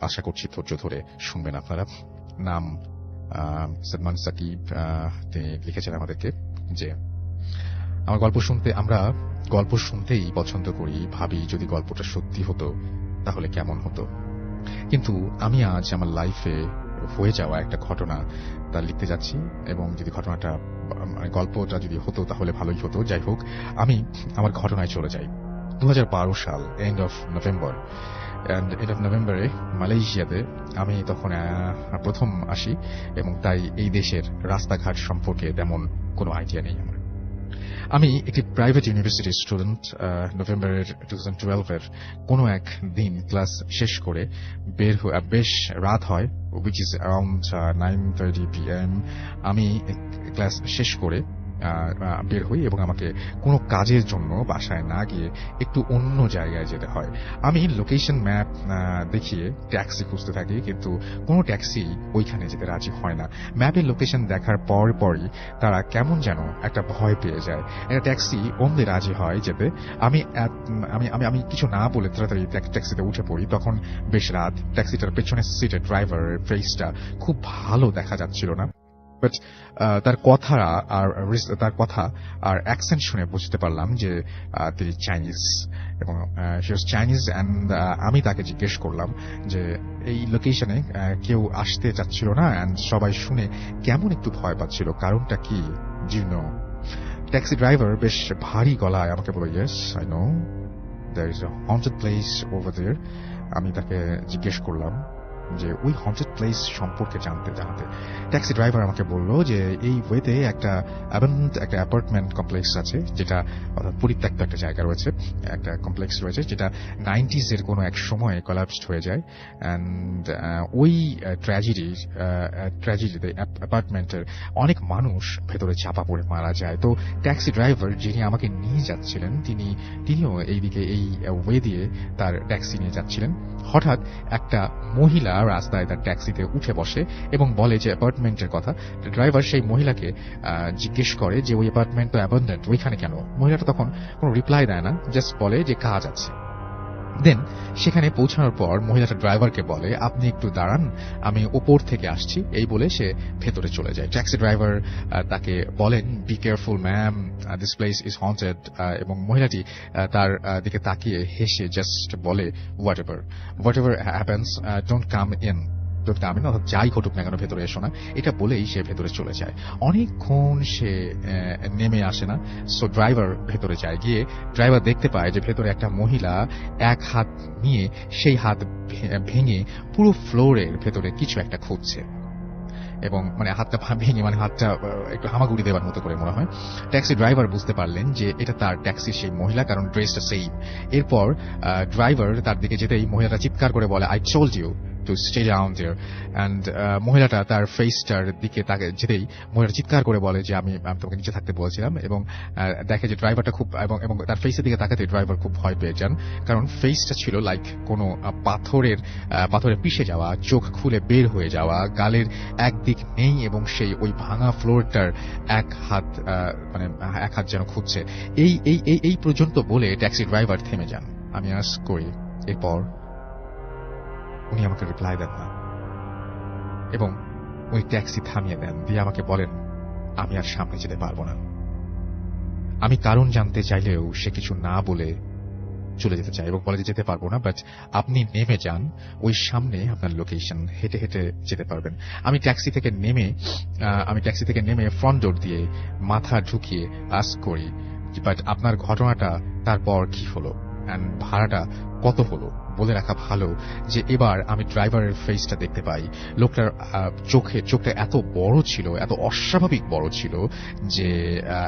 আশা করছি ধৈর্য ধরে শুনবেন আপনারা। নাম সলমান সাকিব তিনি লিখেছেন আমাদেরকে যে, আমার গল্প শুনতে, আমরা গল্প শুনতেই পছন্দ করি। ভাবি যদি গল্পটা সত্যি হতো, তাহলে কেমন হতো? কিন্তু আমি আজ আমার লাইফে হয়ে যাওয়া একটা ঘটনা তা লিখতে যাচ্ছি এবং যদি ঘটনাটা মানে গল্পটা যদি হতো, তাহলে ভালোই হতো। যাই হোক, আমি আমার ঘটনায় চলে যাই। দু হাজার বারো সাল end of November and end of নভেম্বরে মালয়েশিয়াতে আমি তখন প্রথম আসি এবং তাই এই দেশের রাস্তাঘাট সম্পর্কে তেমন কোনো আইডিয়া নেই আমার। আমি একটি প্রাইভেট ইউনিভার্সিটির স্টুডেন্ট নভেম্বরের টু থাউজেন্ড টুয়েলভের কোনো এক দিন ক্লাস শেষ করে বের বেশ রাত হয় which is around nine thirty P M আমি ক্লাস শেষ করে বের হই এবং আমাকে কোনো কাজের জন্য বাসায় না গিয়ে একটু অন্য জায়গায় যেতে হয়। আমি লোকেশন ম্যাপ দেখিয়ে ট্যাক্সি খুঁজতে থাকি, কিন্তু কোনো ট্যাক্সি ওইখানে যেতে রাজি হয় না। ম্যাপের লোকেশন দেখার পর পরই তারা কেমন যেন একটা ভয় পেয়ে যায়। একটা ট্যাক্সি অমনি রাজি হয় যেতে। আমি আমি আমি আমি কিছু না বলে তাড়াতাড়ি ট্যাক্সিতে উঠে পড়ি। তখন বেশ রাত। ট্যাক্সিটার পেছনের সিটের ড্রাইভারের ফেসটা খুব ভালো দেখা যাচ্ছিল না। বাট তার কথা আর তার কথা আর অ্যাকসেন্ট শুনে বুঝতে পারলাম যে তিনি চাইনিজ এবং সে চাইনিজ অ্যান্ড আমি তাকে জিজ্ঞেস করলাম যে, এই লোকেশনে কেউ আসতে চাচ্ছিল না অ্যান্ড সবাই শুনে কেমন একটু ভয় পাচ্ছিল, কারণটা কি? জীর্ণ ট্যাক্সি ড্রাইভার বেশ ভারী গলায় আমাকে বলে yes I know there is a haunted place over there আমি তাকে জিজ্ঞেস করলাম যে ওই হন্টেড প্লেস সম্পর্কে জানতে, জানাতে। ট্যাক্সি ড্রাইভার আমাকে বলল যে এই ওয়েতে একটা অ্যাবান্ড একটা অ্যাপার্টমেন্ট কমপ্লেক্স আছে, যেটা অর্থাৎ পরিত্যক্ত একটা জায়গা রয়েছে, একটা কমপ্লেক্স রয়েছে, যেটা নাইনটিজ এর কোনো এক সময়ে কলাপসড হয়ে যায়। অ্যান্ড ওই ট্র্যাজেডি ট্র্যাজেডিতে অ্যাপার্টমেন্টের অনেক মানুষ ভেতরে চাপা পড়ে মারা যায়। তো ট্যাক্সি ড্রাইভার যিনি আমাকে নিয়ে যাচ্ছিলেন, তিনি, তিনিও এইদিকে, এই ওয়ে দিয়ে তার ট্যাক্সি নিয়ে যাচ্ছিলেন। হঠাৎ একটা মহিলা রাস্তায় তার ট্যাক্সিতে উঠে বসে এবং বলে যে অ্যাপার্টমেন্টের কথা। ড্রাইভার সেই মহিলাকে জিজ্ঞেস করে যে, ওই অ্যাপার্টমেন্ট তো অ্যাবান্ডেন্ট ওইখানে কেন? মহিলাটা তখন কোনো রিপ্লাই দেয় না জাস্ট বলে যে, কাজ আছে। দেন সেখানে পৌঁছানোর পর মহিলাটা ড্রাইভারকে বলে, আপনি একটু দাঁড়ান, আমি ওপর থেকে আসছি। এই বলে সে ভেতরে চলে যায়। ট্যাক্সি ড্রাইভার তাকে বলেন be careful ma'am this place is haunted এবং মহিলাটি তার দিকে তাকিয়ে হেসে জাস্ট বলে whatever whatever happens don't come in come in অর্থাৎ যাই ঘটুক না কেন, ভেতরে এসো না। এটা বলেই সে ভেতরে চলে যায়। অনেকক্ষণ সে নেমে আসে না। সো ড্রাইভার ভেতরে যায়। গিয়ে ড্রাইভার দেখতে পায় যে ভেতরে একটা মহিলা এক হাত নিয়ে সেই হাত ভেঙে পুরো ফ্লোরের ভেতরে কিছু একটা খুঁজছে। এবং মানে হাতটা ভেঙে মানে হাতটা একটু হামাগুড়ি দেওয়ার মতো করে মনে হয়। ট্যাক্সি ড্রাইভার বুঝতে পারলেন যে এটা তার ট্যাক্সির সেই মহিলা, কারণ ড্রেসটা সেই এরপর ড্রাইভার তার দিকে যেতেই মহিলাটা চিৎকার করে বলে I told you to stay down there and মহিলাটা তার ফেসটার দিকে তাকে যেতেই মহিলা চিৎকার করে বলে যে আমি আমি তোমাকে নিচে থাকতে বলেছিলাম এবং দেখে যে ড্রাইভারটা খুব এবং এবং তার ফেসের দিকে তাকাতে ড্রাইভার খুব ভয় পেয়ে যান। কারণ ফেসটা ছিল লাইক কোনো আহ, পাথরের পাথরে পিষে যাওয়া চোখ খুলে বের হয়ে যাওয়া গালের একদিক নেই এবং সেই ওই ভাঙা ফ্লোরটার এক হাত মানে এক হাত যেন খুঁজছে। এই এই এই পর্যন্ত বলে ট্যাক্সি ড্রাইভার থেমে যান। আমি আস করি এরপর উনি আমাকে রিপ্লাই দেন না। এবং উনি ট্যাক্সি থামিয়ে দেন, দিয়ে আমাকে বলেন, আমি আর সামনে যেতে পারব না। আমি কারণ জানতে চাইলেও সে কিছু না বলে চলে যেতে চায় এবং বলে যেতে পারব না বাট আপনি নেমে যান, ওই সামনে আপনার লোকেশন হেঁটে হেঁটে যেতে পারবেন। আমি ট্যাক্সি থেকে নেমে আমি ট্যাক্সি থেকে নেমে ফ্রন্ট ডোর দিয়ে মাথা ঢুকিয়ে আস করি বাট আপনার ঘটনাটা তারপর কি হলো? অ্যান্ড ভাড়াটা কত হলো বলে রাখা ভালো যে এবার আমি ড্রাইভারের ফেসটা দেখতে পাই। লোকটার চোখে, চোখটা এত বড় ছিল, এত অস্বাভাবিক বড় ছিল যে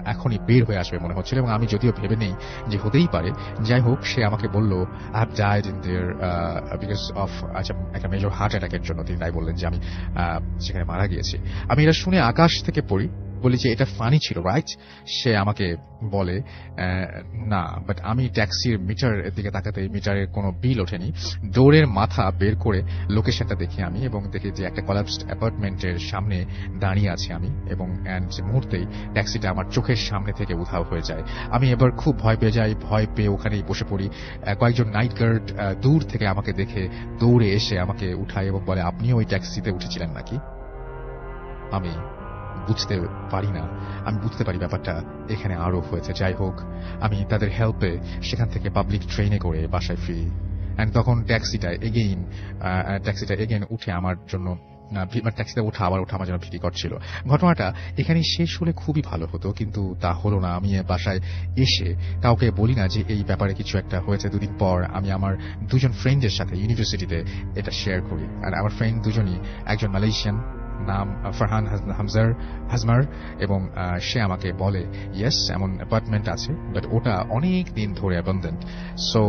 এখনই বের হয়ে আসবে মনে হচ্ছিল এবং আমি যদিও ভেবে নেই যে হতেই পারে। যাই হোক, সে আমাকে বলল I have in there because of আচ্ছা একটা মেজর হার্ট অ্যাটাকের জন্য। তিনি তাই বললেন যে আমি সেখানে মারা গিয়েছি। আমি এটা শুনে আকাশ থেকে পড়ি। বলি যে এটা ফানি ছিল রাইট সে আমাকে বলে না বাট আমি ট্যাক্সির মিটার দিকে তাকাতে মিটারের কোনো বিল ওঠেনি। ডোরের মাথা বের করে লোকেশনটা দেখি আমি এবং দেখি যে একটা কলাপসড অ্যাপার্টমেন্টের সামনে দাঁড়িয়ে আছি আমি এবং, and মুহূর্তেই ট্যাক্সিটা আমার চোখের সামনে থেকে উধাও হয়ে যায়। আমি এবার খুব ভয় পেয়ে যাই, ভয় পেয়ে ওখানেই বসে পড়ি। কয়েকজন নাইট গার্ড দূর থেকে আমাকে দেখে দৌড়ে এসে আমাকে উঠায় এবং বলে, আপনিও ওই ট্যাক্সিতে উঠেছিলেন নাকি? আমি বুঝতে পারি না। আমি বুঝতে পারি ব্যাপারটা এখানে আরও হয়েছে। যাই হোক আমি তাদের হেল্পে সেখান থেকে পাবলিক ট্রেনে করে বাসায় ফিরি। অ্যান্ড তখন ট্যাক্সিটা এগেইন ট্যাক্সিটা এগেইন উঠে আমার জন্য আহ, মানে ট্যাক্সিতে ওঠা আবার ওঠা আমার জন্য ভীতিকর ছিল। ঘটনাটা এখানে শেষ হলে খুবই ভালো হতো কিন্তু তা হলো না। আমি বাসায় এসে কাউকে বলি না যে এই ব্যাপারে কিছু একটা হয়েছে। দুদিন পর আমি আমার দুজন ফ্রেন্ডের সাথে ইউনিভার্সিটিতে এটা শেয়ার করি। আর আমার ফ্রেন্ড দুজনই একজন মালয়েশিয়ান নাম, ফারহান হামজার, হাজমার এবং সে আমাকে বলে ইয়েস এমন অ্যাপার্টমেন্ট আছে বাট ওটা অনেক দিন ধরে অ্যাবান্ডেন্ট সো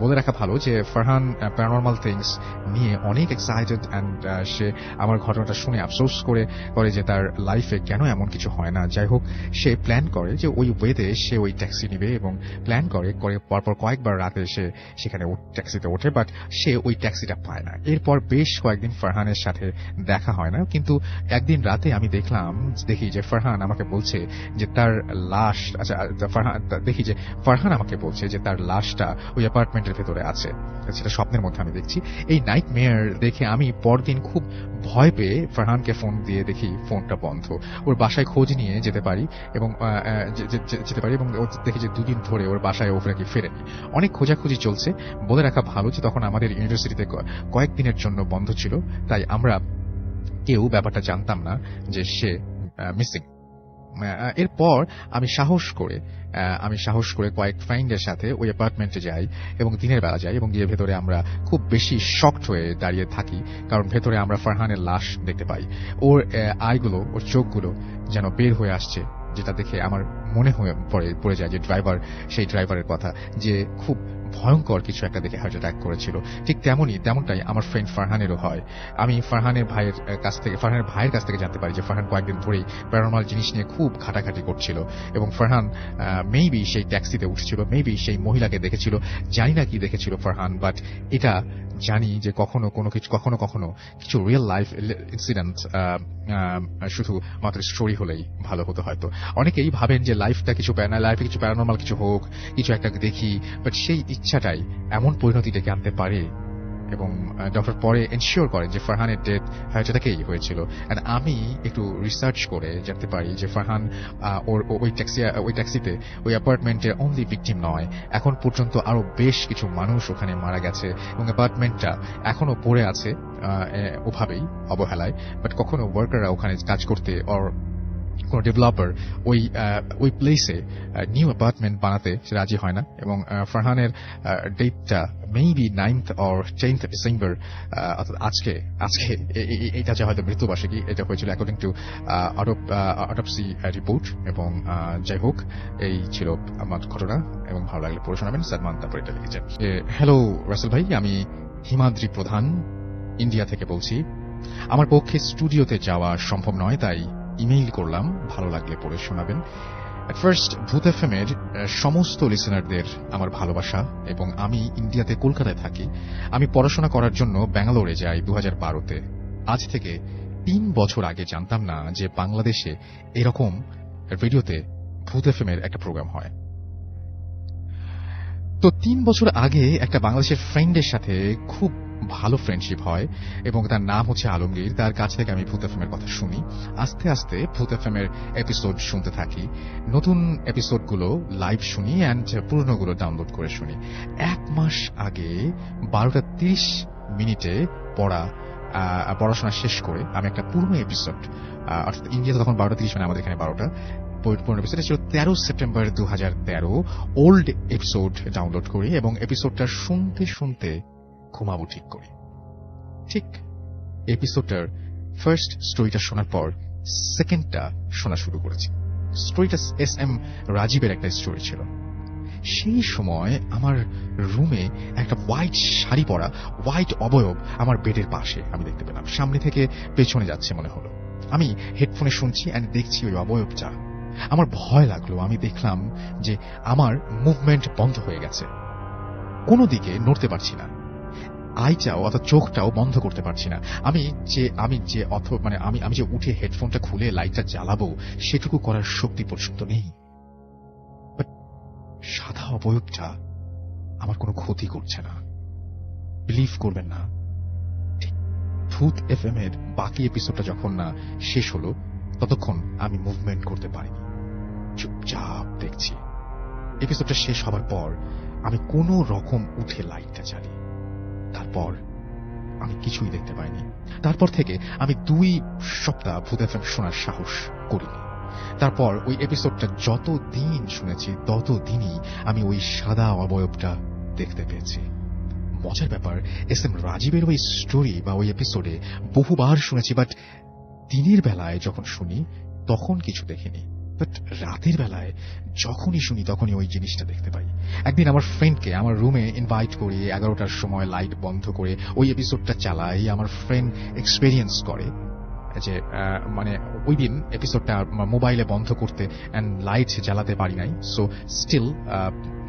বলে রাখা ভালো যে, ফারহান প্যারানর্মাল থিংস নিয়ে অনেক এক্সাইটেড অ্যান্ড সে আমার ঘটনাটা শুনে আফসোস করে করে যে তার লাইফে কেন এমন কিছু হয় না। যাই হোক, সে প্ল্যান করে যে ওই ওয়েতে সে ওই ট্যাক্সি নিবে এবং প্ল্যান করে করে পরপর কয়েকবার রাতে সে সেখানে ট্যাক্সিতে ওঠে বাট সে ওই ট্যাক্সিটা পায় না। এরপর বেশ কয়েকদিন ফারহানের সাথে দেখা হয় না, কিন্তু একদিন রাতে আমি দেখলাম, দেখি যে ফারহান আমাকে বলছে যে তার লাশ আচ্ছা দেখি যে ফারহান আমাকে বলছে যে তার লাশটা ওই অ্যাপার্টমেন্টের ভেতরে আছে। সেটা স্বপ্নের মধ্যে আমি দেখছি। এই নাইট মেয়ার দেখে আমি পরদিন খুব ভয় পেয়ে ফারহানকে ফোন দিয়ে দেখি ফোনটা বন্ধ। ওর বাসায় খোঁজ নিয়ে যেতে পারি এবং যেতে পারি এবং দেখি যে দুদিন ধরে ওর বাসায় ও নাকি ফেরেনি। অনেক খোঁজাখুঁজি চলছে। বলে রাখা ভালো যে তখন আমাদের ইউনিভার্সিটিতে কয়েকদিনের জন্য বন্ধ ছিল। তাই আমরা কেউ ব্যাপারটা জানতাম না যে সে মিসিং এরপর আমি সাহস করে আমি সাহস করে কয়েক ফ্রেন্ডের সাথে ওই অ্যাপার্টমেন্টে যাই এবং দিনের বেলা যাই এবং গিয়ে ভেতরে আমরা খুব বেশি শক্ট হয়ে দাঁড়িয়ে থাকি কারণ ভেতরে আমরা ফারহানের লাশ দেখতে পাই। ওর আয়গুলো, ওর চোখগুলো যেন বের হয়ে আসছে। যেটা দেখে আমার মনে হয়ে পড়ে পড়ে যায় যে ড্রাইভার সেই ড্রাইভারের কথা, যে খুব ভয়ঙ্কর কিছু একটা দেখে হার্ট অ্যাটাক করেছিল। ঠিক তেমনই, তেমনটাই আমার ফ্রেন্ড ফারহানেরও হয়। আমি ফারহানের ভাইয়ের কাছ থেকে, ফারহানের ভাইয়ের কাছ থেকে জানতে পারি যে ফারহান কয়েকদিন ধরেই প্যারানর্মাল জিনিস নিয়ে খুব ঘাটাঘাটি করছিল এবং ফারহান মেবি সেই ট্যাক্সিতে উঠছিল মেবি সেই মহিলাকে দেখেছিল। জানি না কি দেখেছিল ফারহান বাট এটা জানি যে কখনো কোনো কিছু, কখনো কখনো কিছু রিয়েল লাইফ ইনসিডেন্ট শুধু মাত্র স্টোরি হলেই ভালো হতো হয়তো। অনেকেই ভাবেন যে লাইফটা কিছু লাইফে কিছু প্যারানর্মাল কিছু হোক, কিছু একটা দেখি বাট সেই ইচ্ছাটাই এমন পরিণতি ডেকে আনতে পারে এবং ডক্টর পরে এনশিওর করেন যে ফারহানের ডেথ হয়তোটাকেই হয়েছিল। And আমি একটু রিসার্চ করে জানতে পারি যে ফারহান ওর, ওই ট্যাক্সি ওই ট্যাক্সিতে ওই অ্যাপার্টমেন্টের অনলি ভিকটিম নয়। এখন পর্যন্ত আরও বেশ কিছু মানুষ ওখানে মারা গেছে এবং অ্যাপার্টমেন্টটা এখনও পড়ে আছে ওভাবেই, অবহেলায়। বাট কখনো ওয়ার্কাররা ওখানে কাজ করতে অর কোন ডেভেলপার ওই ওই প্লেসে নিউ অ্যাপার্টমেন্ট বানাতে রাজি হয় না এবং ফারহানের ডেটটা maybe ninth or tenth December অর্থাৎ আজকে আজকে এটা যে হয়তো মৃত্যুবার্ষিকী এটা হয়েছিল অ্যাকর্ডিং টু অটোপসি রিপোর্ট এবং যাই হোক, এই ছিল আমার ঘটনা এবং ভালো লাগলে পড়ে শোনাবেন। সালমান, তারপর এটা লিখেছেন। হ্যালো রাসেল ভাই, আমি হিমাদ্রি প্রধান ইন্ডিয়া থেকে বলছি। আমার পক্ষে স্টুডিওতে যাওয়া সম্ভব নয়, তাই ইমেইল করলাম, ভালো লাগলে পড়ে শোনাবেন। ফার্স্ট ভূত এফ এর সমস্ত লিসেনারদের আমার ভালোবাসা এবং আমি ইন্ডিয়াতে কলকাতায় থাকি। আমি পড়াশোনা করার জন্য ব্যাঙ্গালোরে যাই দু হাজার বারোতে। আজ থেকে তিন বছর আগে জানতাম না যে বাংলাদেশে এরকম রেডিওতে ভূত এফ এর একটা প্রোগ্রাম হয়। তো তিন বছর আগে একটা বাংলাদেশের ফ্রেন্ডের সাথে খুব ভালো ফ্রেন্ডশিপ হয় এবং তার নাম হচ্ছে আলমগীর। তার কাছ থেকে আমি ভূত এফএম এর কথা শুনি। আস্তে আস্তে ভূত এফএম এর এপিসোড শুনতে থাকি। নতুন এপিসোডগুলো লাইভ শুনি অ্যান্ড পুরনোগুলো ডাউনলোড করে শুনি। এক মাস আগে বারোটা তিরিশ মিনিটে পড়া পড়াশোনা শেষ করে আমি একটা পুরনো এপিসোড অর্থাৎ ইন্ডিয়াতে তখন বারোটা তিরিশ মানে আমাদের এখানে বারোটা এপিসোড ছিল তেরো সেপ্টেম্বর দু হাজার তেরো। ওল্ড এপিসোড ডাউনলোড করি এবং এপিসোডটা শুনতে শুনতে ঘুমাবো ঠিক করি। ঠিক এপিসোডটার ফার্স্ট স্টোরিটা শোনার পর সেকেন্ডটা শোনা শুরু করেছি। স্টোরিটা এস এম রাজীবের একটা স্টোরি ছিল। সেই সময় আমার রুমে একটা হোয়াইট শাড়ি পরা হোয়াইট অবয়ব আমার বেডের পাশে আমি দেখতে পেলাম। সামনে থেকে পেছনে যাচ্ছে মনে হলো। আমি হেডফোনে শুনছি অ্যান্ড দেখছি ওই অবয়বটা। আমার ভয় লাগল। আমি দেখলাম যে আমার মুভমেন্ট বন্ধ হয়ে গেছে। কোনো দিকে নড়তে পারছি না। আইটাও অর্থাৎ চোখটাও বন্ধ করতে পারছি না। আমি যে আমি যে অথ মানে আমি আমি যে উঠে হেডফোনটা খুলে লাইটটা জ্বালাবো, সেটুকু করার শক্তি পর্যন্ত নেই। সাদা অবয়বটা আমার কোনো ক্ষতি করছে না। বিলিভ করবেন না। ভূত এফ এম এর বাকি এপিসোডটা যখন না শেষ হলো, ততক্ষণ আমি মুভমেন্ট করতে পারিনি। চুপচাপ দেখছি। এপিসোডটা শেষ হবার পর আমি কোনো রকম উঠে লাইটটা জ্বালি। তারপর আমি কিছুই দেখতে পাইনি। তারপর থেকে আমি দুই সপ্তাহ ভূত এফ শোনার সাহস করিনি। তারপর ওই এপিসোডটা যত দিন শুনেছি তত দিনই আমি ওই সাদা অবয়বটা দেখতে পেয়েছি। মজার ব্যাপার, এস এম রাজীবের ওই স্টোরি বা ওই এপিসোডে বহুবার শুনেছি বাট দিনের বেলায় যখন শুনি, তখন কিছু দেখিনি। বাট রাতের বেলায় যখনই শুনি, তখনই ওই জিনিসটা দেখতে পাই। একদিন আমার ফ্রেন্ডকে আমার রুমে ইনভাইট করি এগারোটার সময় লাইট বন্ধ করে ওই এপিসোডটা চালাই, আমার ফ্রেন্ড এক্সপেরিয়েন্স করে। যে মানে ওই দিন এপিসোডটা মোবাইলে বন্ধ করতে অ্যান্ড লাইট জ্বালাতে পারি নাই। সো স্টিল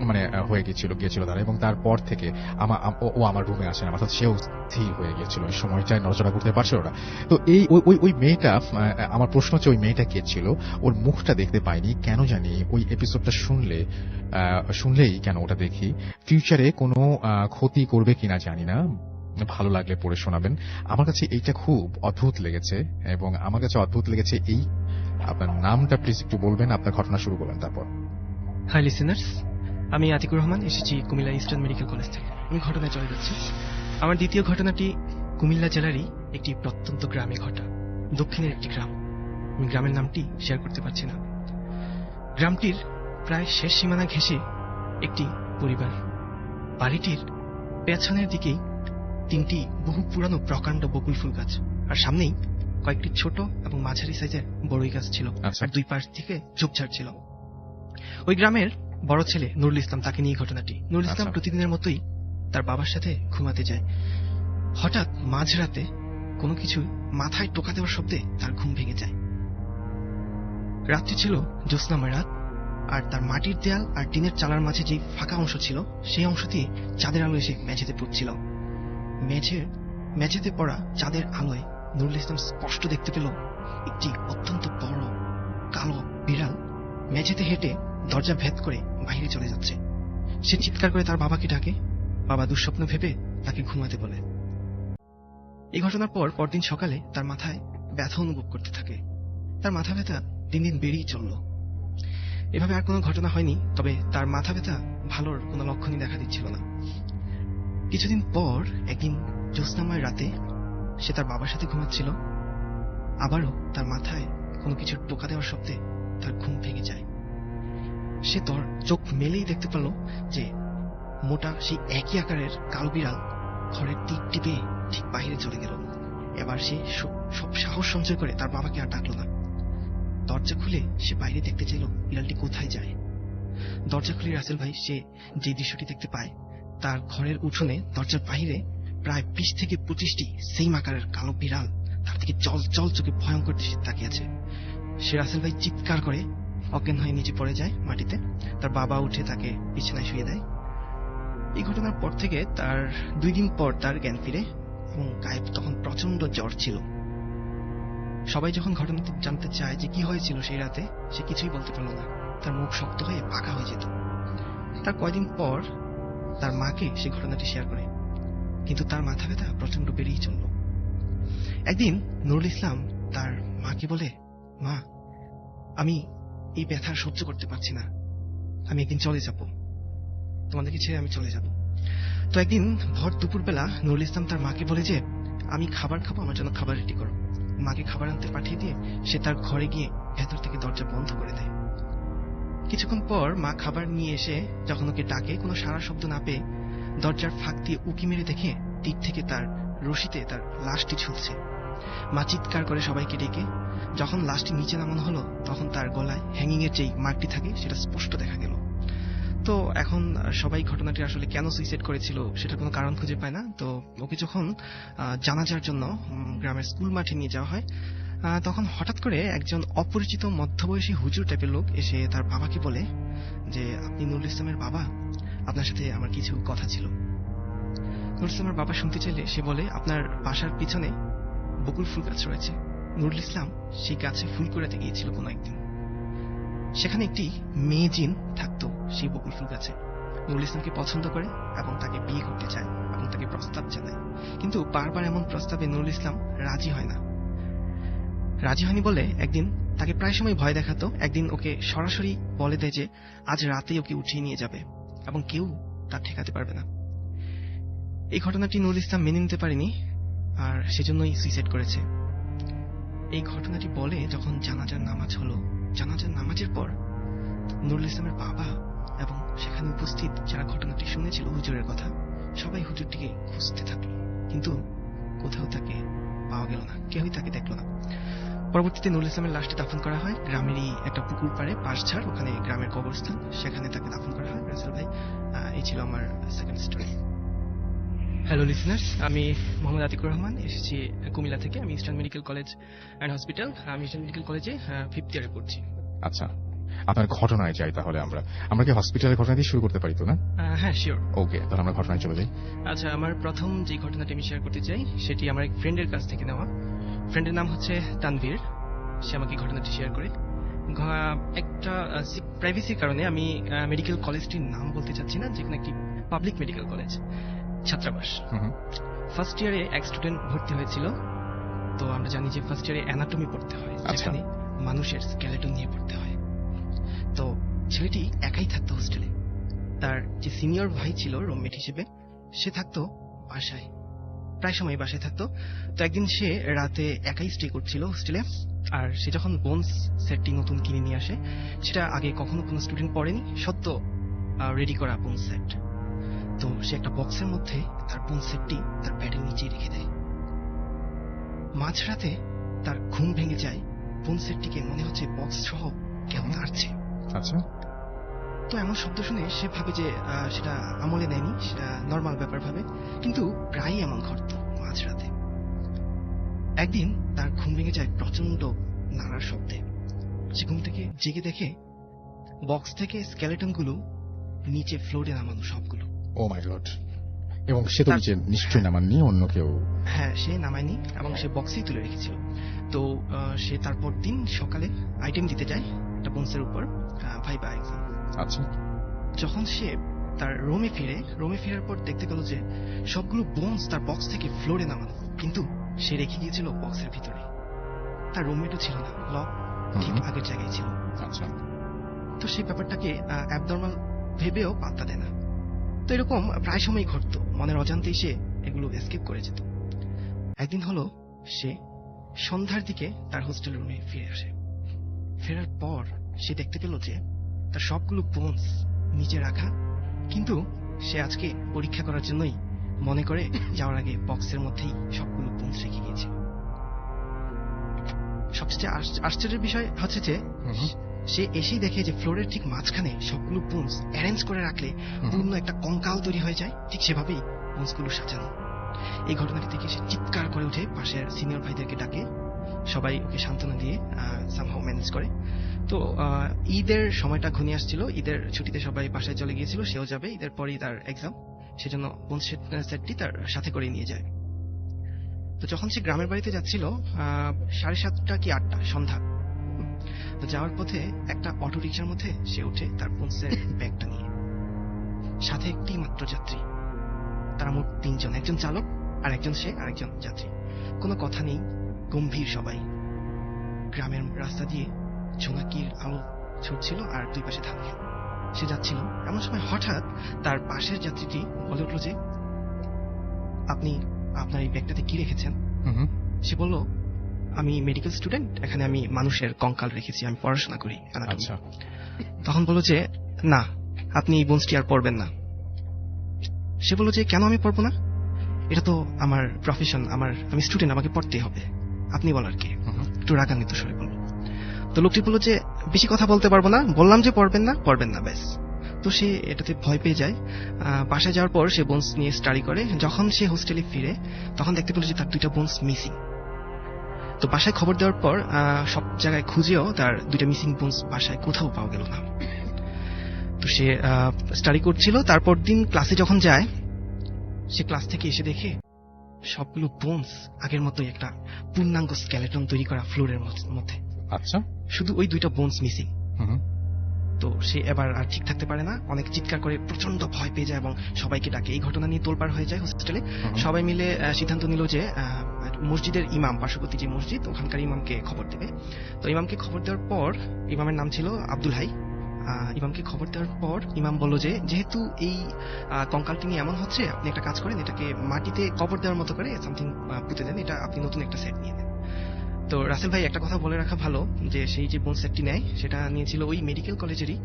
মানে হয়ে গিয়েছিল গিয়েছিল তারা। এবং তারপর থেকে আমার ও- আমার রুমে আসে না। অর্থাৎ সেও স্থির হয়ে গিয়েছিল। ওই সময়টায় নড়াচড়া করতে পারছিল না। তো এই, ওই ওই মেয়েটা আমার প্রশ্ন হচ্ছে ওই মেয়েটা কে ছিল? ওর মুখটা দেখতে পাইনি। কেন জানি ওই এপিসোডটা শুনলে শুনলেই কেন ওটা দেখি। ফিউচারে কোনো ক্ষতি করবে কিনা জানি না। ভালো লাগলে পড়ে শোনাবেন। আমার কাছে এইটা খুব অদ্ভুত লেগেছে এবং আমার কাছে অদ্ভুত লেগেছে এই আপনার নামটা প্লিজ একটু বলবেন, আপনার ঘটনা শুরু করবেন তারপর। হাই লিসেনার্স আমি আতিকুর রহমান, এসেছি কুমিল্লা ইস্টার্ন মেডিকেল কলেজ থেকে। আমি ঘটনায় চলে যাচ্ছি। আমার দ্বিতীয় ঘটনাটি কুমিল্লা জেলারই একটি প্রত্যন্ত গ্রামে ঘটা। দক্ষিণের একটি গ্রাম। আমি গ্রামের নামটি শেয়ার করতে পারছি না। গ্রামটির প্রায় শেষ সীমানা ঘেঁষে একটি পরিবার। বাড়িটির পেছনের দিকেই তিনটি বহু পুরানো প্রকাণ্ড বকুল ফুল গাছ। আর সামনেই কয়েকটি ছোট এবং মাঝারি সাইজের বড়ই গাছ ছিল। আচ্ছা। আর দুই পাশ থেকে ঝোপঝাড় ছিল। ওই গ্রামের বড় ছেলে নুরুল ইসলাম তাকে নিয়ে ঘটনাটি। নুরুল ইসলাম আচ্ছা। প্রতিদিনের মতোই তার বাবার সাথে ঘুমাতে যায়। হঠাৎ মাঝরাতে কোনো কিছু মাথায় টোকা দেওয়ার শব্দে তার ঘুম ভেঙে যায়। রাত্রি ছিল জ্যোৎস্নাময় রাত আর তার মাটির দেয়াল আর টিনের চালার মাঝে যে ফাঁকা অংশ ছিল সেই অংশ দিয়ে চাঁদের আলো এসে মেঝেতে পড়ছিল। মেঝে, মেঝেতে পড়া চাঁদের আলোয় নুরুল ইসলাম স্পষ্ট দেখতে পেল একটি অত্যন্ত বড়, কালো বিড়াল মেঝেতে হেঁটে দরজা ভেদ করে বাহিরে চলে যাচ্ছে। সে চিৎকার করে তার বাবাকে ডাকে। বাবা দুঃস্বপ্ন ভেবে তাকে ঘুমাতে বলে। এই ঘটনার পর পরদিন সকালে তার মাথায় ব্যথা অনুভব করতে থাকে। তার মাথা ব্যথা দিন দিন বেড়েই চলল। এভাবে আর কোনো ঘটনা হয়নি, তবে তার মাথা ব্যথা ভালোর কোনো লক্ষণই দেখা দিচ্ছিল না। কিছুদিন পর একদিন জ্যোৎস্নাময় রাতে সে তার বাবার সাথে ঘুমাচ্ছিল। আবারও তার মাথায় কোনো কিছুর টোকা দেওয়ার শব্দে তার ঘুম ভেঙে যায়। সে তোর চোখ মেলেই দেখতে পেল যে মোটা সেই একই আকারের কালো বিড়াল ঘরের টিপ টিপে ঠিক বাইরে চলে গেল। এবার স- সব সাহস সঞ্চয় করে তার বাবাকে আর ডাকলো না। দরজা খুলে সে বাইরে দেখতে চাইল বিড়ালটি কোথায় যায়। দরজা খুলে রাসেল ভাই সে যে দৃশ্যটি দেখতে পায় তার ঘরের উঠোনে, দরজার বাইরে প্রায় বিশ থেকে পঁচিশটি সেম আকারের কালো বিড়াল তার থেকে জল জল চোখে ভয়ঙ্কর দৃশ্যে তাকিয়ে আছে। সে রাসেল ভাই চিৎকার করে, অজ্ঞান হয়ে নিচে পড়ে যায় মাটিতে। তার বাবা উঠে তাকে বিছানায় শুয়ে দেয়। এই ঘটনার পর থেকে তার দুই দিন পর তার জ্ঞান ফিরে এবং গায়ে তখন প্রচণ্ড জ্বর ছিল। সবাই যখন ঘটনাটি জানতে চায় যে কি হয়েছিল সেই রাতে, সে কিছুই বলতে পারল না। তার মুখ শক্ত হয়ে পাকা হয়ে যেত। তার কয়দিন পর তার মাকে সে ঘটনাটি শেয়ার করে। কিন্তু তার মাথা ব্যথা প্রচণ্ড বেড়েই চলল। একদিন নুরুল ইসলাম তার মাকে বলে, মা, আমি এই ব্যথা সহ্য করতে পারছি না। আমি একদিন চলে যাব। তোমাদেরকে ছেড়ে আমি চলে যাব। তো একদিন ভর দুপুরবেলা নুরুল ইসলাম তার মাকে বলে যে, আমি খাবার খাব, আমার জন্য খাবার রেডি করো। মাকে খাবার আনতে পাঠিয়ে দিয়ে সে তার ঘরে গিয়ে ভেতর থেকে দরজা বন্ধ করে দেয়। কিছুক্ষণ পর মা খাবার নিয়ে এসে যখন ওকে ডাকে, কোনো সারা শব্দ না পেয়ে দরজার ফাঁক দিয়ে উকি মেরে দেখে তীর থেকে তার রশিতে তার লাশটি ঝুলছে। মা চিৎকার করে সবাইকে ডেকে, যখন লাশটি নিচে নামানো হলো, তখন তার গলায় হ্যাঙ্গিং এর যেই মার্কটি থাকে, সেটা স্পষ্ট দেখা গেল। তো এখন সবাই ঘটনাটি আসলে কেন সুইসাইড করেছিল সেটা কোনো কারণ খুঁজে পায় না। তো ওকে যখন জানাজার জন্য গ্রামের স্কুল মাঠে নিয়ে যাওয়া হয় তখন হঠাৎ করে একজন অপরিচিত মধ্যবয়সী হুজুর টাইপের লোক এসে তার বাবাকে বলে যে, আপনি নুরুল ইসলামের বাবা? আপনার সাথে আমার কিছু কথা ছিল। নুরুল ইসলামের বাবা শুনতে চাইলে সে বলে, আপনার বাসার পিছনে বকুল ফুল গাছ রয়েছে। নুরুল ইসলাম সেই গাছে ফুল কুড়াতে গিয়েছিল কোনো একদিন। সেখানে একটি মেয়ে জিন থাকতো সেই বকুল ফুল গাছে। নুরুল ইসলামকে পছন্দ করে এবং তাকে বিয়ে করতে চায় এবং তাকে প্রস্তাব জানায়। কিন্তু বারবার এমন প্রস্তাবে নুরুল ইসলাম রাজি হয় না। রাজি হয়নি বলে একদিন তাকে প্রায় সময় ভয় দেখাতো। একদিন ওকে সরাসরি বলে দেয় যে, আজ রাতেই ওকে উঠিয়ে নিয়ে যাবে এবং কেউ তা ঠেকাতে পারবে না। এই ঘটনাটি নুরুল ইসলাম মেনে নিতে পারেনি আর সেজন্যই সুইসাইড করেছে। এই ঘটনাটি বলে যখন জানাজার নামাজ হলো, জানাজার নামাজের পর নুরুল ইসলামের বাবা এবং সেখানে উপস্থিত যারা ঘটনাটি শুনেছিল হুজুরের কথা, সবাই হুজুরটিকে খুঁজতে থাকল। কিন্তু কোথাও তাকে পাওয়া গেল না, কেউই তাকে দেখল না। পরবর্তীতে নুরুল ইসলামের লাশটি দাফন করা হয়। গ্রামেরই একটা পুকুর পাড়ে পাশঝাড় ওখানে গ্রামের কবরস্থান। সেখানে তাকে দাফন করা হয়। রাসেল ভাই এই ছিল আমার সেকেন্ড স্টোরি হ্যালো লিসনার্স আমি মোহাম্মদ আতিকুর রহমান। এসেছি কুমিল্লা থেকে। আমি Eastern Medical College and Hospital আমি ইস্টার্ন মেডিকেল কলেজে ফিফথ ইয়ারে পড়ছি। আচ্ছা। আপনার ঘটনায় যাই তাহলে আমরা। আমরা কি হসপিটালের ঘটনা দিয়ে শুরু করতে পারি তো না? হ্যাঁ শিওর ওকে তাহলে আমরা ঘটনায় চলে যাই। আচ্ছা আমার প্রথম যে ঘটনাটি আমি শেয়ার করতে চাই সেটি আমার এক ফ্রেন্ডের কাছ থেকে নেওয়া। ফ্রেন্ডের নাম হচ্ছে তানভীর। সে আমাকে ঘটনাটি শেয়ার করে। একটা প্রাইভেসির কারণে আমি মেডিকেল কলেজটির নাম বলতে চাচ্ছি না যেখানে একটি পাবলিক মেডিকেল কলেজ ছাত্রাবাস। ফার্স্ট ইয়ারে এক স্টুডেন্ট ভর্তি হয়েছিল। তো আমরা জানি যে ফার্স্ট ইয়ারে অ্যানাটমি পড়তে হয়। আচ্ছা। যেখানে মানুষের স্কেলেটন নিয়ে পড়তে হয়। তো ছেলেটি একাই থাকতো হোস্টেলে। তার যে সিনিয়র ভাই ছিল রুমমেট হিসেবে, সে থাকতো বাসায়। প্রায় সময় বাসায় থাকতো। তো একদিন সে রাতে একাই স্টে করছিল হোস্টেলে। আর সে যখন বোনস সেটটি নতুন কিনে নিয়ে আসে, সেটা আগে কখনো কোনো স্টুডেন্ট পড়েনি সত্য রেডি করা বোন সেট তো সে একটা বক্সের মধ্যে তার বোন সেটটি তার প্যাডের নিচেই রেখে দেয়। মাঝরাতে তার ঘুম ভেঙে যায়। বোন সেটটিকে মনে হচ্ছে বক্স সহ কেউ নাড়ছে আচ্ছা। তো এমন শব্দ শুনে সে ভাবে যে সেটা আমলে নেয়নি সেটা নর্মাল ব্যাপার ভাবে কিন্তু প্রায়ই এমন ঘটত মাঝরাতে। একদিন তার ঘুম ভেঙে যায় প্রচণ্ড নাড়ার শব্দে। সে ঘুম থেকে জেগে দেখে বক্স থেকে স্কেলেটনগুলো নিচে ফ্লোরে নামানো সবগুলো। ও মাই গড এবং সে তো নিচে নিশ্চয়ই নামাননি অন্য কেউ। হ্যাঁ সে নামায়নি এবং সে বক্সেই তুলে রেখেছিল। তো সে তারপর দিন সকালে আইটেম দিতে যায় একটা বোনসের উপর। ভাইবা এক্সাম আচ্ছা। যখন সে তার রোমে ফিরে রোমে ফেরার পর দেখতে পেল যে সবগুলো বোনস তার বক্স থেকে ফ্লোরে নামানো। কিন্তু সে রেখে গিয়েছিল বক্সের ভিতরে। তার রুমমেটও ছিল না। লক ঠিক আগের জায়গায় ছিল। আচ্ছা। তো সেই ব্যাপারটাকে অ্যাবনর্মাল ভেবেও পাত্তা দেয় না। তো এরকম প্রায় সময় ঘটতো। মনের অজান্তেই সে এগুলো এসকেপ করে যেত। একদিন হলো সে সন্ধ্যার দিকে তার হোস্টেল রুমে ফিরে আসে। ফেরার পর সে দেখতে পেল যে তার সবগুলো বোনস নিচে রাখা কিন্তু সে আজকে পরীক্ষা করার জন্যই মনে করে যাওয়ার আগে বক্সের মধ্যেই সবগুলো বোনস রেখে গিয়েছে সবচেয়ে আশ্চর্যের বিষয় হচ্ছে যে। সে এসেই দেখে যে ফ্লোরের ঠিক মাঝখানে সবগুলো বুনস অ্যারেঞ্জ করে রাখলে। পূর্ণ একটা কঙ্কাল তৈরি হয়ে যায় ঠিক সেভাবেই বুনসগুলো সাজানো এই ঘটনাটি থেকে সে চিৎকার করে উঠে পাশের সিনিয়র ভাইদেরকে ডাকে সবাই ওকে সান্ত্বনা দিয়ে সামহাও ম্যানেজ করে। তো ঈদের সময়টা ঘনিয়ে আসছিল। ঈদের ছুটিতে সবাই বাসায় চলে গিয়েছিল, সেও যাবে। ঈদের পরেই তার এক্সাম সেজন্য বোন সেটটি তার সাথে করে নিয়ে যায়। তো যখন সে গ্রামের বাড়িতে যাচ্ছিল সাড়ে সাতটা কি আটটা, সন্ধ্যা। তো যাওয়ার পথে একটা অটো রিক্সার মধ্যে সে উঠে তার বোনসের ব্যাগটা নিয়ে। সাথে একটি মাত্র যাত্রী। তারা মোট তিনজন, একজন চালক আর একজন সে, আর একজন যাত্রী। কোনো কথা নেই। গম্ভীর সবাই। গ্রামের রাস্তা দিয়ে জোনাকির আলো ছুটছিল আর দুই পাশে ধান সে যাচ্ছিল এমন সময় হঠাৎ তার পাশের যাত্রীটি বলে উঠল যে আপনি আপনার এই ব্যাগটাতে কি রেখেছেন। সে বলল আমি মেডিকেল স্টুডেন্ট এখানে আমি মানুষের কঙ্কাল রেখেছি আমি পড়াশোনা করি। আচ্ছা। তখন বলল যে না আপনি এই বোনসটি আর পড়বেন না। সে বলল যে কেন আমি পড়ব না? এটা তো আমার প্রফেশন আমার আমি স্টুডেন্ট আমাকে পড়তেই হবে। আপনি বলার কি। একটু রাগান্বিত স্বরে বলল তো লোকটি বলল যে, বেশি কথা বলতে পারব না, বললাম যে পড়বেন না পড়বেন না, ব্যাস। তো সে এটাতে ভয় পেয়ে যায়। বাসায় যাওয়ার পর সে বোনস নিয়ে স্টাডি করে। যখন সে হোস্টেলে ফিরে, তখন দেখতে পেল যে তার দুইটা বোনস মিসিং তো বাসায় খবর দেওয়ার পর সব জায়গায় খুঁজেও তার দুইটা মিসিং বোনস বাসায় কোথাও পাওয়া গেল না। তো সে স্টাডি করছিল। তারপর দিন ক্লাসে যখন যায়, সে ক্লাস থেকে এসে দেখে সবগুলো বোনস আগের মতোই একটা পূর্ণাঙ্গ স্কেলেটন তৈরি করা ফ্লোরের মধ্যে। আচ্ছা। শুধু ওই দুইটা বোনস মিসিং তো সে এবার আর ঠিক থাকতে পারে না। অনেক চিৎকার করে প্রচণ্ড ভয় পেয়ে যায় এবং সবাইকে ডাকে। এই ঘটনা নিয়ে তোলপাড় হয়ে যায় হোস্টেলে সবাই মিলে সিদ্ধান্ত নিল যে মসজিদের ইমাম পার্শ্ববর্তী যে মসজিদ ওখানকার ইমামকে খবর দেবে। তো ইমামকে খবর দেওয়ার পর ইমামের নাম ছিল আব্দুল হাই। ইমামকে খবর দেওয়ার পর ইমাম বলল যে, যেহেতু এই কঙ্কালটি নিয়ে এমন হচ্ছে, আপনি একটা কাজ করেন, এটাকে মাটিতে কবর দেওয়ার মতো করে সামথিং পুঁতে দেন, এটা আপনি নতুন একটা সেট নিয়ে নেন। তো রাসেল ভাই একটা কথা বলে রাখা ভালো যে সেই যে বোন সেটটি নেয় সেটা নিয়েছিল ওই মেডিকেল কলেজেরই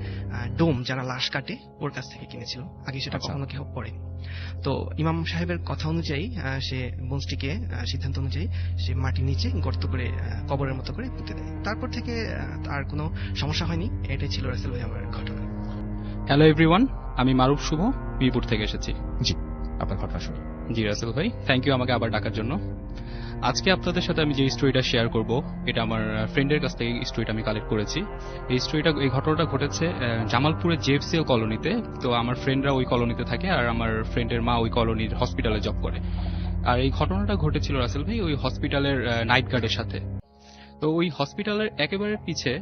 ডোম যারা লাশ কাটে ওর কাছ থেকে কিনেছিল। আগে সেটা আচ্ছা। কখনো কেউ পড়ে তো ইমাম সাহেবের কথা অনুযায়ী সে বোনসটিকে সিদ্ধান্ত অনুযায়ী সে মাটির নিচে গর্ত করে কবরের মতো করে পুঁতে দেয়। তারপর থেকে আর কোনো সমস্যা হয়নি। এটাই ছিল রাসেল ভাই আমার ঘটনা। হ্যালো এভরিওয়ান আমি মারুফ শুভ মিরপুর থেকে এসেছি। জি আপনার ঘটনা শুনি জি, রাসেল ভাই থ্যাংক ইউ আমাকে আবার ডাকার জন্য। আজকে আপনাদের সাথে আমি যে স্টোরিটা শেয়ার করব, এটা আমার ফ্রেন্ডের কাছ থেকে স্টোরিটা আমি কালেক্ট করেছি। এই স্টোরিটা এই ঘটনাটা ঘটেছে জামালপুরের জেএফসিএল কলোনিতে তো আমার ফ্রেন্ডরা ওই কলোনিতে থাকে আর আমার ফ্রেন্ডের মা ওই কলোনির হসপিটালে জব করে। আর এই ঘটনাটা ঘটেছিল, রাসেল ভাই, ওই হসপিটালের নাইট গার্ডের সাথে। তো ওই হসপিটালের একেবারে পিছে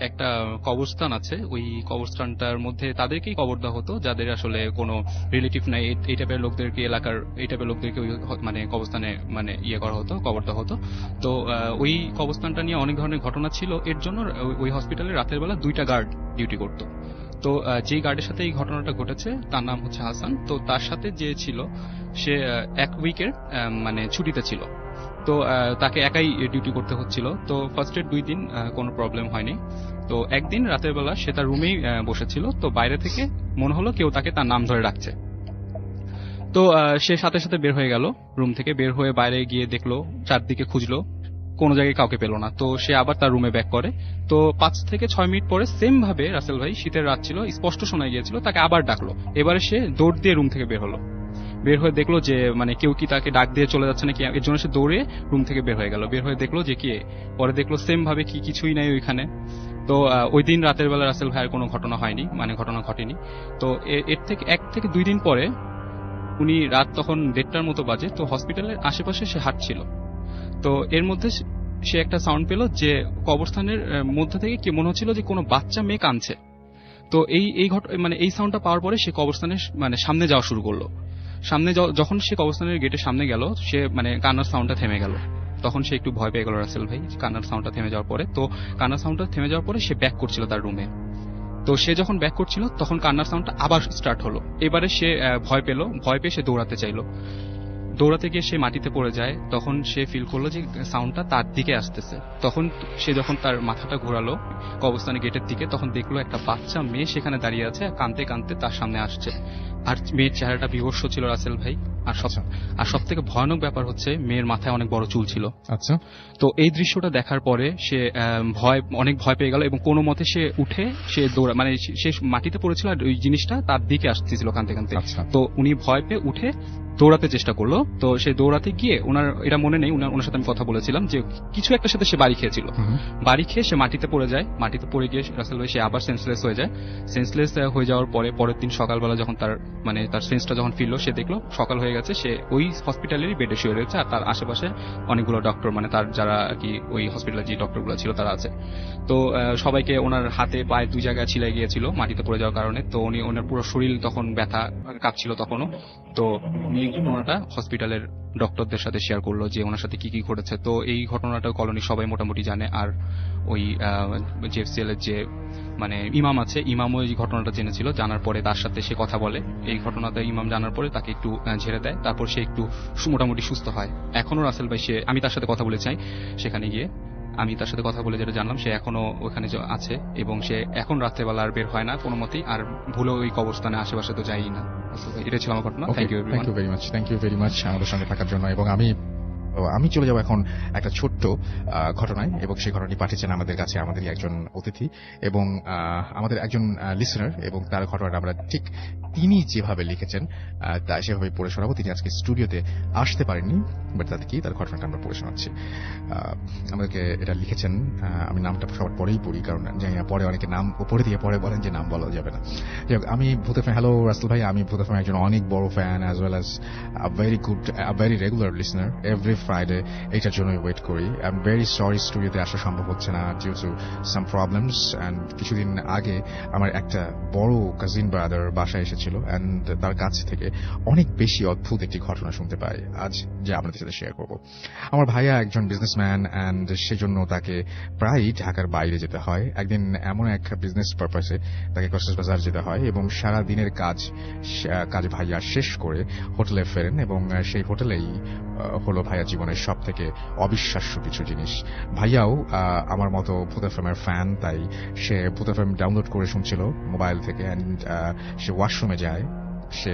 একটা কবরস্থান আছে। ওই কবরস্থানটার মধ্যে তাদেরকেই কবর দেওয়া হতো, যাদের আসলে কোনো রিলেটিভ নাই। এই- টাইপের লোকদেরকে, এলাকার এই টাইপের লোকদেরকে ওই মানে কবরস্থানে মানে ইয়ে করা হতো, কবর দেওয়া হতো। তো ওই কবরস্থানটা নিয়ে অনেক ধরনের ঘটনা ছিল। এর জন্য ওই- হসপিটালে রাতের বেলা দুইটা গার্ড ডিউটি করতো। তো যেই গার্ডের সাথে এই ঘটনাটা ঘটেছে, তার নাম হচ্ছে হাসান। তো, তার সাথে যে ছিল, সে এক উইকের মানে ছুটিতে ছিল। তো তাকে একাই ডিউটি করতে হচ্ছিল। তো ফার্স্টের দুই দিন কোনো প্রবলেম হয়নি। তো একদিন রাতের বেলা সে তার রুমেই বসেছিল। তো বাইরে থেকে মনে হলো কেউ তাকে তার নাম ধরে ডাকছে। তো সে সাথে সাথে বের হয়ে গেল। রুম থেকে বের হয়ে বাইরে গিয়ে দেখল, চারদিকে খুঁজলো। কোনো জায়গায় কাউকে পেল না। তো সে আবার তার রুমে ব্যাক করে। তো পাঁচ থেকে ছয় মিনিট পরে সেম ভাবে রাসেল ভাই শীতের রাত ছিল, স্পষ্ট শোনা গিয়েছিল, তাকে আবার ডাকলো। এবারে সে দৌড় দিয়ে রুম থেকে বের হলো। বের হয়ে দেখল যে মানে কেউ কি তাকে ডাক দিয়ে চলে যাচ্ছে নাকি এর জন্য সে দৌড়ে রুম থেকে বের হয়ে গেল। বের হয়ে দেখল যে কি? পরে দেখল সেম ভাবে কি কিছুই নাই ওইখানে। তো ওই দিন রাতের বেলা রাসেল ভাইয়ের কোনো ঘটনা হয়নি মানে ঘটনা ঘটেনি। তো এর থেকে, এক থেকে দুই দিন পরে উনি রাত তখন দেড়টার মতো বাজে, তো হসপিটালের আশেপাশে সে হাঁটছিল। তো, এর মধ্যে সে- একটা সাউন্ড পেল যে, কবরস্থানের মধ্যে থেকে কি মনে হচ্ছিল যে কোনো বাচ্চা মেয়ে কাঁদছে। তো, এই এই ঘট মানে এই সাউন্ডটা পাওয়ার পরে সে কবরস্থানের মানে সামনে যাওয়া শুরু করল। সামনে যখন সে কবরস্থানের গেটের সামনে গেল, সে মানে কান্নার সাউন্ডটা থেমে গেল। তখন সে একটু ভয় পেয়ে গেল রাসেল ভাই কান্নার সাউন্ডটা থেমে যাওয়ার পরে। তো কান্নার সাউন্ডটা থেমে যাওয়ার পরে সে ব্যাক করছিল তার রুমে তো সে যখন ব্যাক করছিল, তখন কান্নার সাউন্ডটা আবার স্টার্ট হলো। এবারে সে ভয় পেল, ভয় পেয়ে সে দৌড়াতে চাইলো। দৌড়াতে গিয়ে সে মাটিতে পড়ে যায়। তখন সে ফিল করল যে সাউন্ডটা তার দিকে আসতেছে। তখন সে যখন তার মাথাটা ঘোরালো কবরস্থানের গেটের দিকে, তখন দেখল একটা বাচ্চা মেয়ে সেখানে দাঁড়িয়ে আছে কাঁদতে কাঁদতে তার সামনে আসছে। আর মেয়ের চেহারাটা বিভর্ষ ছিল রাসেল ভাই। আর সব আচ্ছা। আর সব থেকে ভয়ানক ব্যাপার হচ্ছে মেয়ের মাথায় অনেক বড় চুল ছিল। আচ্ছা। তো এই দৃশ্যটা দেখার পরে সে ভয় অনেক ভয় পেয়ে গেল এবং কোনো মতে সে উঠে সে দৌড়া মানে সে- সে মাটিতে পড়েছিল আর ওই জিনিসটা তার দিকে আসতেছিল কানতে কানতে। আচ্ছা। তো উনি ভয় পেয়ে উঠে দৌড়াতে চেষ্টা করল। তো সে দৌড়াতে গিয়ে ওনার এটা মনে নেই ওনার ওনার সাথে আমি কথা বলেছিলাম যে কিছু একটা সাথে সে বাড়ি খেয়েছিল। বাড়ি খেয়ে সে মাটিতে পড়ে যায়। মাটিতে পড়ে গিয়ে রাসেল ভাই সে আবার সেন্সলেস হয়ে যায়। সেন্সলেস হয়ে যাওয়ার পরে পরের দিন সকালবেলা যখন তার মানে তার সেন্সটা যখন ফিরলো, সে দেখল, সকাল হয়ে গেছে, সে ওই হসপিটালেরই বেডে শুয়ে রয়েছে, আর তার আশেপাশে অনেকগুলো ডক্টর মানে তার যারা কি ওই হসপিটালে যে ডক্টরগুলো ছিল, তারা আছে। তো সবাইকে ওনার হাতে পায়ে দুই জায়গায় ছিলাই গিয়েছিল মাটিতে পড়ে যাওয়ার কারণে। তো উনি, ওনার পুরো শরীর তখন ব্যথা কাঁপছিল তখনও। তো উনি ঘটনাটা হসপিটালের ডক্টরদের সাথে শেয়ার করল যে, ওনার সাথে কি কি ঘটেছে। তো এই ঘটনাটা কলোনি সবাই মোটামুটি জানে, আর ওই জেফসিএল এর যে মানে ইমাম আছে ইমামও এই ঘটনাটা জেনেছিল জানার পরে তার সাথে সে কথা বলে। এই ঘটনাটা ইমাম জানার পরে তাকে একটু ঝেড়ে দেয় তারপর সে একটু মোটামুটি সুস্থ হয়। এখনও রাসেল ভাই সে আমি তার সাথে কথা বলে চাই সেখানে গিয়ে আমি তার সাথে কথা বলে যেটা জানলাম সে এখনও ওখানে আছে এবং সে এখন রাত্রেবেলা আর বের হয় না কোনো মতেই আর ভুলেও ওই কবরস্থানে আশেপাশে তো যাই না। এটা ছিল আমার ঘটনা। Thank you thank you very much thank you very much আমাদের সঙ্গে থাকার জন্য এবং আমি আমি চলে যাব এখন একটা ছোট্ট ঘটনায় এবং সেই ঘটনাটি পাঠিয়েছেন আমাদের কাছে আমাদেরই একজন অতিথি এবং আমাদের একজন লিসনার এবং তার ঘটনাটা আমরা ঠিক তিনি যেভাবে লিখেছেন তা সেভাবে পড়ে শোনাবো। তিনি আজকে স্টুডিওতে আসতে পারেননি, বাট তাতে কি? তার ঘটনাটা আমরা পড়ে শোনাচ্ছি। আমাদেরকে এটা লিখেছেন আমি নামটা সবার পরেই পড়ি, কারণ জানি না, পরে অনেকে নাম উপরে দিয়ে পরে বলেন যে নাম বলা যাবে না। আমি ভূত ফ্যান হ্যালো রাসেল ভাই, আমি ভূত ফ্যান একজন অনেক বড় fan as well as very good a very regular listener every Friday এটার জন্য ওয়েট করি। আই এম ভেরি সরি স্টুডিওতে আসা সম্ভব হচ্ছে না due to some problems and কিছুদিন আগে আমার একটা বড় কাজিন ব্রাদার বাসায় এসেছিল অ্যান্ড তার কাছ থেকে অনেক বেশি অদ্ভুত একটি ঘটনা শুনতে পাই। আজ যে আপনাদের সাথে শেয়ার করব। আমার ভাইয়া একজন বিজনেসম্যান অ্যান্ড সেজন্য তাকে প্রায়ই ঢাকার বাইরে যেতে হয়। একদিন এমন এক বিজনেস পারপাসে তাকে কক্সবাজার যেতে হয় এবং সারা দিনের কাজ কাজ ভাইয়া শেষ করে হোটেলে ফেরেন এবং সেই হোটেলেই হলো ভাইয়া জীবনের সব থেকে অবিশ্বাস্য কিছু জিনিস। ভাইয়াও আমার মতো ভূত ফ্যান তাই সে ভূত ডাউনলোড করে শুনছিল মোবাইল থেকে অ্যান্ড সে ওয়াশরুমে যায়, সে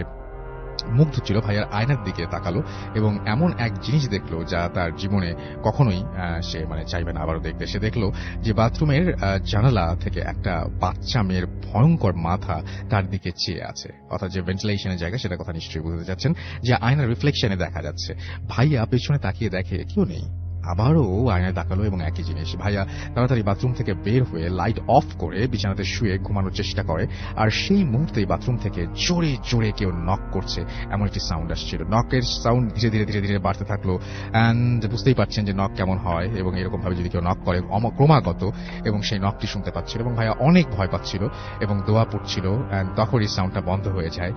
মুখ ছিল ভাইয়ার আয়নার দিকে তাকালো এবং এমন এক জিনিস দেখল যা তার জীবনে কখনোই সে মানে চাইবে না, আবারও দেখতে। সে দেখল যে বাথরুমের জানালা থেকে একটা বাচ্চা মেয়ের ভয়ঙ্কর মাথা তার দিকে চেয়ে আছে। অর্থাৎ যে ভেন্টিলেশনের জায়গা, সেটা কথা নিশ্চয়ই বুঝতে চাচ্ছেন, যে আয়নার রিফ্লেকশনে দেখা যাচ্ছে। ভাইয়া পেছনে তাকিয়ে দেখে, কেউ নেই। আবারও আয়নায় তাকালো এবং একই জিনিস, ভাইয়া, তাড়াতাড়ি বাথরুম থেকে বের হয়ে লাইট অফ করে বিছানাতে শুয়ে ঘুমানোর চেষ্টা করে। আর সেই মুহূর্তেই বাথরুম থেকে জোরে জোরে কেউ নক করছে, এমন একটি সাউন্ড আসছিল। নকের সাউন্ড ধীরে ধীরে ধীরে ধীরে বাড়তে থাকল অ্যান্ড বুঝতেই পারছেন যে নক কেমন হয় এবং এরকম ভাবে যদি কেউ নক করে ক্রমাগত এবং সেই নকটি শুনতে পাচ্ছিল এবং ভাইয়া অনেক ভয় পাচ্ছিল এবং দোয়া পড়ছিল অ্যান্ড তখনই সাউন্ডটা বন্ধ হয়ে যায়।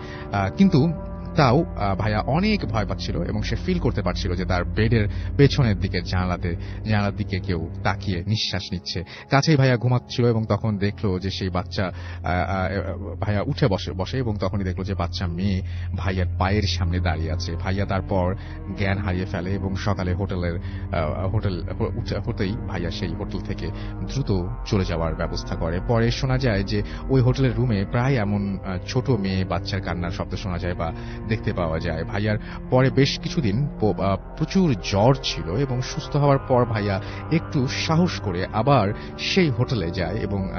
কিন্তু তাও ভাইয়া অনেক ভয় পাচ্ছিল এবং সে ফিল করতে পারছিল যে তার বেডের পেছনের দিকে জানালাতে, জানালার দিকে কেউ তাকিয়ে নিঃশ্বাস নিচ্ছে। কাছেই ভাইয়া ঘুমাচ্ছিল এবং তখন দেখল যে সেই বাচ্চা ভাইয়া উঠে বসে বসে এবং তখনই দেখল যে বাচ্চা মেয়ে ভাইয়ার পায়ের সামনে দাঁড়িয়ে আছে। ভাইয়া তারপর জ্ঞান হারিয়ে ফেলে এবং সকালে হোটেলের হোটেল হতেই ভাইয়া সেই হোটেল থেকে দ্রুত চলে যাওয়ার ব্যবস্থা করে। পরে শোনা যায় যে ওই হোটেলের রুমে প্রায় এমন ছোট মেয়ে বাচ্চার কান্নার শব্দ শোনা যায় বা দেখতে পাওয়া যায়। ভাইয়ার পরে বেশ কিছুদিন প্রচুর জ্বর ছিল এবং সুস্থ হওয়ার পর ভাইয়া একটু সাহস করে আবার সেই হোটেলে যায় এবং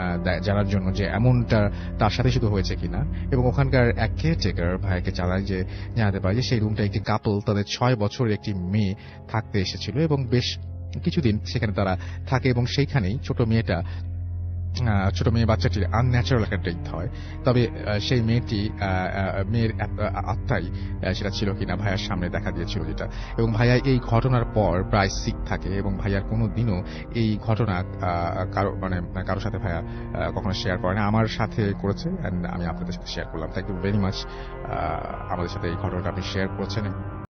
জানার জন্য যে এমনটা তার সাথে শুধু হয়েছে কিনা এবং ওখানকার এক কেয়ারটেকার ভাইয়াকে জানায় যে, জানাতে পারে যে সেই রুমটা একটি কাপল তাদের ছয় বছর একটি মেয়ে থাকতে এসেছিল এবং বেশ কিছুদিন সেখানে তারা থাকে এবং সেইখানেই ছোট মেয়েটা ছোট মেয়ে বাচ্চাটির আনন্যাচারাল একটা ডেথ হয়। তবে সেই মেয়েটি মেয়ের আত্মাই সেটা ছিল কিনা ভাইয়ার সামনে দেখা দিয়েছিল যেটা। এবং ভাইয়া এই ঘটনার পর প্রায় সিক থাকে এবং ভাইয়ার কোনো দিনও এই ঘটনা কারও মানে কারোর সাথে ভাইয়া কখনো শেয়ার করে না। আমার সাথে করেছে অ্যান্ড আমি আপনাদের সাথে শেয়ার করলাম। থ্যাংক ইউ ভেরি মাচ আমাদের সাথে এই ঘটনাটা আপনি শেয়ার করেছেন।